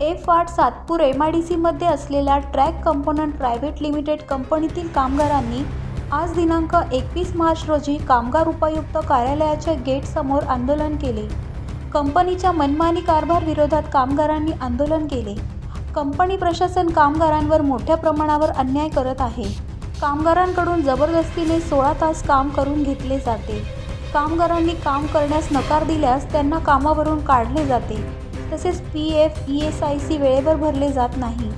F आठ Satpur M I D सीमध्ये असलेल्या ट्रॅक कंपोनंट प्रायव्हेट लिमिटेड कंपनीतील कामगारांनी आज दिनांक एकवीस मार्च रोजी कामगार उपायुक्त कार्यालयाच्या गेटसमोर आंदोलन केले. कंपनीच्या मनमानी कारभार विरोधात कामगारांनी आंदोलन केले. कंपनी प्रशासन कामगारांवर मोठ्या प्रमाणावर अन्याय करत आहे. कामगारांकडून जबरदस्तीने सोळा तास काम करून घेतले जाते. कामगारांनी काम करण्यास नकार दिल्यास त्यांना कामावरून काढले जाते. तसेच P F E S I C वेळेवर भरले जात नाही.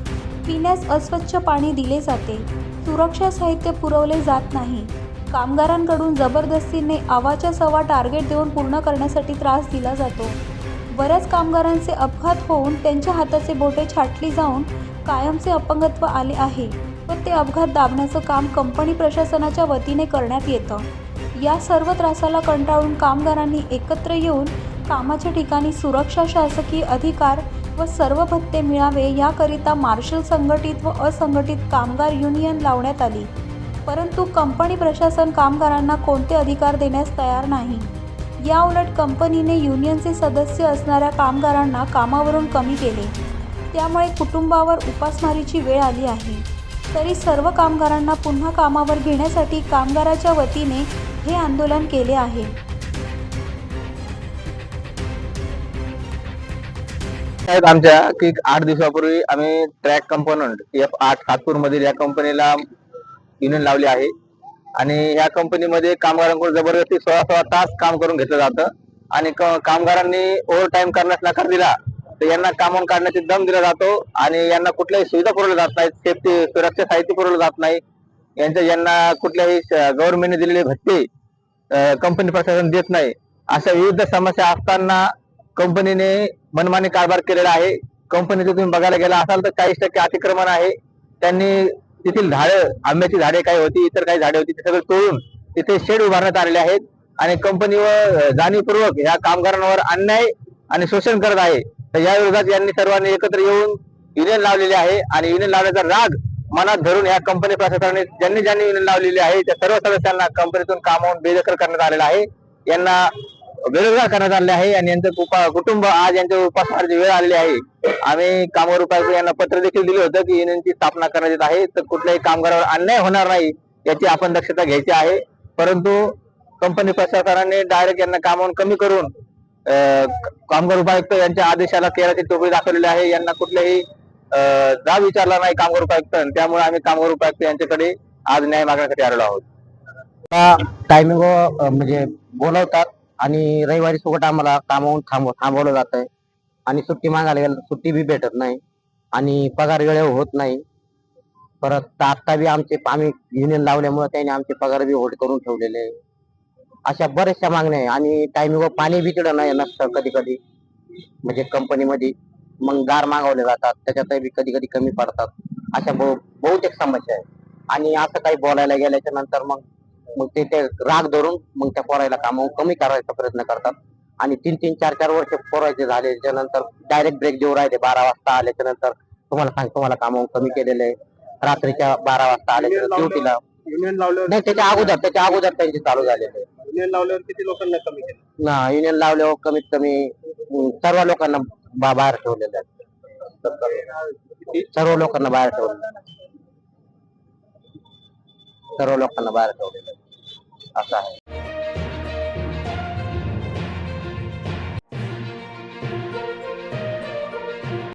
पिण्यास अस्वच्छ पाणी दिले जाते. सुरक्षा साहित्य पुरवले जात नाही. कामगारांकडून जबरदस्तीने आवाच्या सवा टार्गेट देऊन पूर्ण करण्यासाठी त्रास दिला जातो. बऱ्याच कामगारांचे अपघात होऊन त्यांच्या हाताचे बोटे छाटली जाऊन कायमचे अपंगत्व आले आहे व ते अपघात दाबण्याचं काम कंपनी प्रशासनाच्या वतीने करण्यात येतं. या सर्व त्रासाला कंटाळून कामगारांनी एकत्र येऊन कामाच्या ठिकाणी सुरक्षा शासकीय अधिकार व सर्व भत्ते मिळावे याकरिता मार्शल संघटित व असंघटित कामगार युनियन लावण्यात आली. परंतु कंपनी प्रशासन कामगारांना कोणते अधिकार देण्यास तयार नाही. या उलट कंपनीने युनियनचे सदस्य असणाऱ्या कामगारांना कामावरून कमी केले. त्यामुळे कुटुंबावर उपासमारीची वेळ आली आहे. तरी सर्व कामगारांना पुन्हा कामावर घेण्यासाठी कामगाराच्या वतीने हे आंदोलन केले आहे. साहेब आमच्या की आठ दिवसापूर्वी आम्ही ट्रॅक कंपोनंट एफ आठ सातपूर मधील या कंपनीला युनियन लावली आहे. आणि या कंपनीमध्ये कामगारांकडून जबरदस्ती सोळा सोळा तास काम करून घेतलं जातं. आणि कामगारांनी ओव्हर टाइम करण्यास नकार दिला तर यांना कामावून काढण्याचे दम दिला जातो. आणि यांना कुठल्याही सुविधा पुरवल्या जात नाहीत. सेफ्टी सुरक्षा साहित्य पुरवलं जात नाही. यांच्या यांना कुठल्याही गव्हर्नमेंटने दिलेले भत्ते कंपनी प्रशासन देत नाही. अशा विविध समस्या असताना कंपनीने मनमानी कारभार केलेला आहे. कंपनीचं तुम्ही बघायला गेला असाल तर चाळीस टक्के अतिक्रमण आहे. त्यांनी तेथील झाडं आंब्याची झाडे काही होती इतर काही झाडे होती ते सगळं तोडून तिथे शेड उभारण्यात आलेले आहेत. आणि कंपनीवर जाणीवपूर्वक या कामगारांवर अन्याय आणि शोषण करत आहे. तर या विरोधात यांनी सर्वांनी एकत्र येऊन युनियन लावलेले आहे आणि युनियन लावण्याचा राग मनात धरून या कंपनी प्रशासनाने ज्यांनी ज्यांनी युनियन लावलेली आहे त्या सर्व सदस्यांना कंपनीतून कामावून बेदखल करण्यात आलेला आहे. यांना बेरोजगार करण्यात आले आहे आणि यांचं कुपा- कुटुंब आज यांच्या उपासमारची वेळ आलेली आहे. आम्ही कामगार उपायुक्त यांना पत्र देखील दिलं होतं की युनियनची स्थापना करण्यात येत आहे. तर कुठल्याही कामगारावर अन्याय होणार नाही याची आपण दक्षता घ्यायची आहे. परंतु कंपनी प्रशासनाने डायरेक्ट यांना कामावून कमी करून अं, कामगार उपायुक्त यांच्या आदेशाला केराची टोपी दाखवलेली आहे. यांना कुठल्याही अं, जाब विचारला नाही कामगार उपायुक्त. त्यामुळे आम्ही कामगार उपायुक्त यांच्याकडे आज न्याय मागण्यासाठी आलेलो आहोत. टायमिंग म्हणजे बोलवतात. आणि रविवारी सोबत आम्हाला कामावून थांबव थांबवलं जात आहे आणि सुट्टी मागायला गेलं तर सुट्टी बी भेटत नाही. आणि पगार वेळेवर होत नाही. परत आता बी आमचे आम्ही युनियन लावल्यामुळे त्यांनी आमचे पगार बी होल्ड करून ठेवलेले. आहे. अशा बऱ्याचशा मागण्या आहे. आणि टायमिंग पाणी बी तिकडं नाही नसतं कधी कधी म्हणजे कंपनीमध्ये मग गार मागवले जातात. त्याच्यातही कधी कधी कमी पडतात. अशा बहु- बहुतेक समस्या आहे. आणि असं काही बोलायला गेल्याच्यानंतर मग मग ते ते राग धरून मग त्या पोरायला काम कमी करायचा प्रयत्न करतात. आणि तीन तीन चार चार वर्ष पोरायचे झाल्याच्यानंतर डायरेक्ट ब्रेक देऊ राहिले. बारा वाजता आल्याच्यानंतर तुम्हाला सांग तुम्हाला काम कमी केलेलं आहे रात्रीच्या बारा वाजता आल्याच्या ड्युटीला युनियन लावल्यावर नाही त्याच्या अगोदर त्याच्या अगोदर त्यांचे चालू झालेले युनियन लावल्यावर किती लोकांना कमी केलं? ना युनियन लावल्यावर कमीत कमी सर्व लोकांना बाहेर ठेवलेलं आहे सर्व लोकांना बाहेर ठेवलेलं आहे. सर्व लोकांना बाहेर ठेवलेलं आहे. असं आहे